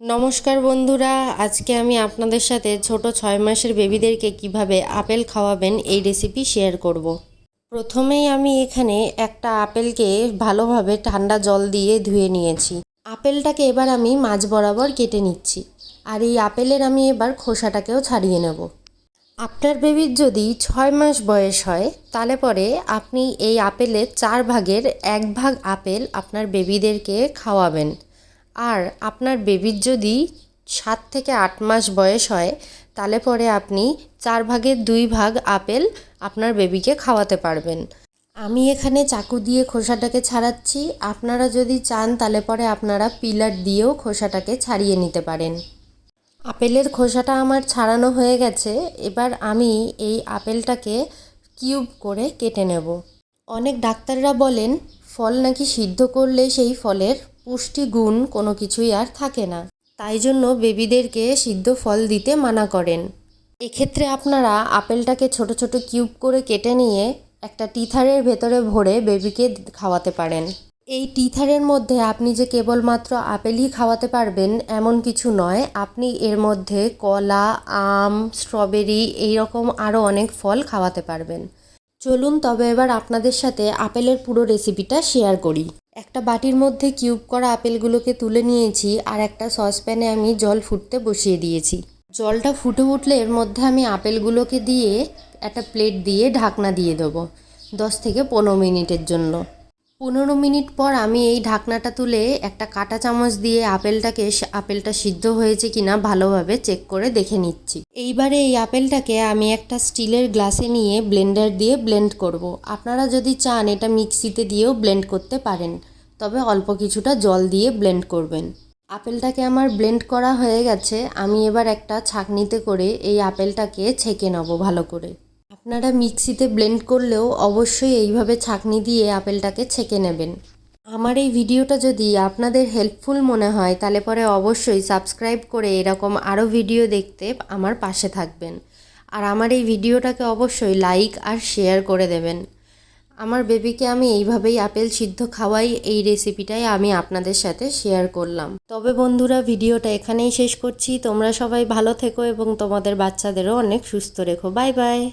নমস্কার বন্ধুরা, আজকে আমি আপনাদের সাথে ছোট ছয় মাসের বেবিদেরকে কীভাবে আপেল খাওয়াবেন এই রেসিপি শেয়ার করব। প্রথমেই আমি এখানে একটা আপেলকে ভালোভাবে ঠান্ডা জল দিয়ে ধুয়ে নিয়েছি। আপেলটাকে এবার আমি মাঝ বরাবর কেটে নিচ্ছি আর এই আপেলের আমি এবার খোসাটাকেও ছাড়িয়ে নেব। আপনার বেবির যদি ছয় মাস বয়স হয়, তাহলে পরে আপনি এই আপেলের চার ভাগের এক ভাগ আপেল আপনার বেবিদেরকে খাওয়াবেন। আর আপনার বেবির যদি সাত থেকে আট মাস বয়স হয়, তাহলে পরে আপনি চার ভাগের দুই ভাগ আপেল আপনার বেবিকে খাওয়াতে পারবেন। আমি এখানে চাকু দিয়ে খোসাটাকে ছাড়াচ্ছি। আপনারা যদি চান, তাহলে পরে আপনারা পিলার দিয়েও খোসাটাকে ছাড়িয়ে নিতে পারেন। আপেলের খোসাটা আমার ছাড়ানো হয়ে গেছে। এবার আমি এই আপেলটাকে কিউব করে কেটে নেব। অনেক ডাক্তাররা বলেন, ফল নাকি সিদ্ধ করলে সেই ফলের পুষ্টি গুণ কোনো কিছুই আর থাকে না। তাই জন্য বেবিদেরকে সিদ্ধ ফল দিতে মানা করেন। এক্ষেত্রে আপনারা আপেলটাকে ছোট ছোট কিউব করে কেটে নিয়ে একটা টিথারের ভেতরে ভরে বেবিকে খাওয়াতে পারেন। এই টিথারের মধ্যে আপনি যে কেবলমাত্র আপেলই খাওয়াতে পারবেন এমন কিছু নয়, আপনি এর মধ্যে কলা, আম, স্ট্রবেরি এই রকম আরও অনেক ফল খাওয়াতে পারবেন। চলুন তবে এবার আপনাদের সাথে আপেলের পুরো রেসিপিটা শেয়ার করি। একটা বাটির মধ্যে কিউব করা আপেলগুলোকে তুলে নিয়েছি আর একটা সসপ্যানে আমি জল ফুটতে বসিয়ে দিয়েছি। জলটা ফুটে উঠলে এর মধ্যে আমি আপেলগুলোকে দিয়ে একটা প্লেট দিয়ে ঢাকনা দিয়ে দেবো, দশ থেকে পনেরো মিনিটের জন্য। পনেরো মিনিট পর আমি এই ঢাকনাটা তুলে একটা কাঁটা চামচ দিয়ে আপেলটাকে আপেলটা সিদ্ধ হয়েছে কিনা ভালোভাবে চেক করে দেখে নিচ্ছি। এইবারে এই আপেলটাকে আমি একটা স্টিলের গ্লাসে নিয়ে ব্লেন্ডার দিয়ে ব্লেন্ড করব। আপনারা যদি চান এটা মিক্সিতে দিয়েও ব্লেন্ড করতে পারেন, তবে অল্প কিছুটা জল দিয়ে ব্লেন্ড করবেন। আপেলটাকে আমার ব্লেন্ড করা হয়ে গেছে, আমি এবার একটা ছাঁকনিতে করে এই আপেলটাকে ছেঁকে নেব ভালো করে। আপনারা মিক্সিতে ব্লেন্ড করলেও অবশ্যই এইভাবে ছাঁকনি দিয়ে আপেলটাকে ছেঁকে নেবেন। আমার এই ভিডিওটা যদি আপনাদের হেল্পফুল মনে হয়, তাহলে পরে অবশ্যই সাবস্ক্রাইব করে এরকম আরও ভিডিও দেখতে আমার পাশে থাকবেন। আর আমার এই ভিডিওটাকে অবশ্যই লাইক আর শেয়ার করে দেবেন। আমার বেবিকে আমি এইভাবেই আপেল সিদ্ধ খাওয়াই, এই রেসিপিটাই আমি আপনাদের সাথে শেয়ার করলাম। তবে বন্ধুরা, ভিডিওটা এখানেই শেষ করছি। তোমরা সবাই ভালো থেকো এবং তোমাদের বাচ্চাদেরও অনেক সুস্থ রেখো। Bye bye!